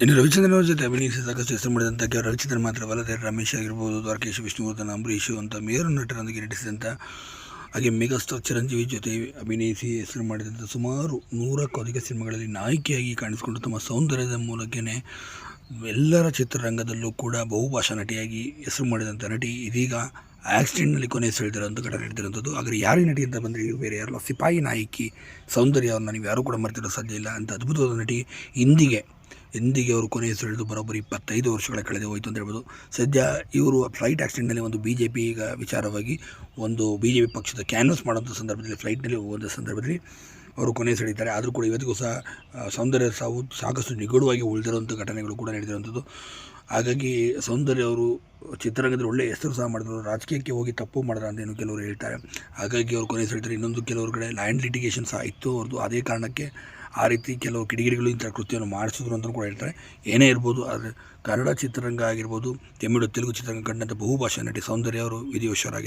ಇನ್ನು ರವಿಚಂದ್ರನ ಜೊತೆ ಅಭಿನಯಿಸಿ ಸಾಕಷ್ಟು ಹೆಸರು ಮಾಡಿದಂಥ ಕೆಲವು ರವಿಚಂದ್ರನ್ ಮಾತ್ರವಲ್ಲದೆ ರಮೇಶ್ ಆಗಿರ್ಬೋದು, ದ್ವಾರಕೇಶ್ ವಿಷ್ಣುವರ್ಧನ್ ಅಂಬರೀಷ್ ಅಂತ ಮೇರು ನಟರೊಂದಿಗೆ ನಟಿಸಿದಂಥ ಹಾಗೆ ಮೆಗಾಸ್ಟಾರ್ ಚಿರಂಜೀವಿ ಜೊತೆ ಅಭಿನಯಿಸಿ ಹೆಸರು ಮಾಡಿದಂಥ ಸುಮಾರು ನೂರಕ್ಕೂ ಅಧಿಕ ಸಿನಿಮಾಗಳಲ್ಲಿ ನಾಯಕಿಯಾಗಿ ಕಾಣಿಸಿಕೊಂಡು ತಮ್ಮ ಸೌಂದರ್ಯದ ಮೂಲಕನೇ ಎಲ್ಲರ ಚಿತ್ರರಂಗದಲ್ಲೂ ಕೂಡ ಬಹುಭಾಷಾ ನಟಿಯಾಗಿ ಹೆಸರು ಮಾಡಿದಂಥ ನಟಿ ಇದೀಗ ಆಕ್ಸಿಡೆಂಟ್ನಲ್ಲಿ ಕೊನೆ ಅಂತ ಘಟನೆ ನಡೆದಿರುವಂಥದ್ದು ಆದರೆ ಯಾರೇ ನಟಿ ಅಂತ ಬಂದರೆ ಬೇರೆ ಯಾರಲ್ಲ. ಸಿಪಾಯಿ ನಾಯಕಿ ಸೌಂದರ್ಯವನ್ನು ನೀವು ಯಾರೂ ಕೂಡ ಮರೆತಿರೋ ಸಾಧ್ಯ ಇಲ್ಲ. ಅಂತ ಅದ್ಭುತವಾದ ನಟಿ ಇಂದಿಗೆ ಇಂದಿಗೆ ಅವರು ಕೊನೆ ಸೆಳೆದು ಬರೋಬ್ಬರಿ ಇಪ್ಪತ್ತೈದು ವರ್ಷಗಳ ಕಳೆದು ಹೋಯಿತು ಅಂತ ಹೇಳ್ಬೋದು. ಸದ್ಯ ಇವರು ಫ್ಲೈಟ್ ಆಕ್ಸಿಡೆಂಟ್ನಲ್ಲಿ ಒಂದು ಬಿ ಜೆ ಪಿ ವಿಚಾರವಾಗಿ ಒಂದು ಬಿ ಜೆ ಪಿ ಪಕ್ಷದ ಕ್ಯಾನ್ವಸ್ ಮಾಡೋಂಥ ಸಂದರ್ಭದಲ್ಲಿ, ಫ್ಲೈಟ್ನಲ್ಲಿ ಹೋದ ಸಂದರ್ಭದಲ್ಲಿ ಅವರು ಕೊನೆ ಸೆಳಿದ್ದಾರೆ ಆದರೂ ಕೂಡ ಇವತ್ತಿಗೂ ಸಹ ಸೌಂದರ್ಯ ಸಾವು ಸಾಕಷ್ಟು ನಿಗೂಢವಾಗಿ ಉಳಿದಿರುವಂಥ ಘಟನೆಗಳು ಕೂಡ ನಡೆದಿರುವಂಥದ್ದು. ಹಾಗಾಗಿ ಸೌಂದರ್ಯ ಅವರು ಚಿತ್ರರಂಗದಲ್ಲಿ ಒಳ್ಳೆಯ ಹೆಸರು ಸಹ ಮಾಡಿದ್ರು. ರಾಜಕೀಯಕ್ಕೆ ಹೋಗಿ ತಪ್ಪು ಮಾಡಿದ್ರು ಅಂತ ಏನು ಕೆಲವರು ಹೇಳ್ತಾರೆ. ಹಾಗಾಗಿ ಅವರು ಕೊನೆ ಹೇಳ್ತಾರೆ ಇನ್ನೊಂದು ಕೆಲವರು ಕಡೆ ಲ್ಯಾಂಡ್ ಲಿಟಿಗೇಷನ್ ಸಹ ಇತ್ತು. ಅವ್ರದ್ದು ಅದೇ ಕಾರಣಕ್ಕೆ ಆ ರೀತಿ ಕೆಲವು ಕಿಡಿಗಿರಿಗಳು ಇಂಥ ಕೃತ್ಯವನ್ನು ಮಾಡಿಸಿದ್ರು ಅಂತ ಕೂಡ ಹೇಳ್ತಾರೆ. ಏನೇ ಇರ್ಬೋದು, ಆದರೆ ಕನ್ನಡ ಚಿತ್ರರಂಗ ಆಗಿರ್ಬೋದು, ತಮಿಳು, ತೆಲುಗು ಚಿತ್ರರಂಗ ಕಂಡಂಥ ಬಹುಭಾಷಾ ನಟಿ ಸೌಂದರ್ಯ ಅವರು ವಿಧಿವಶರಾಗಿ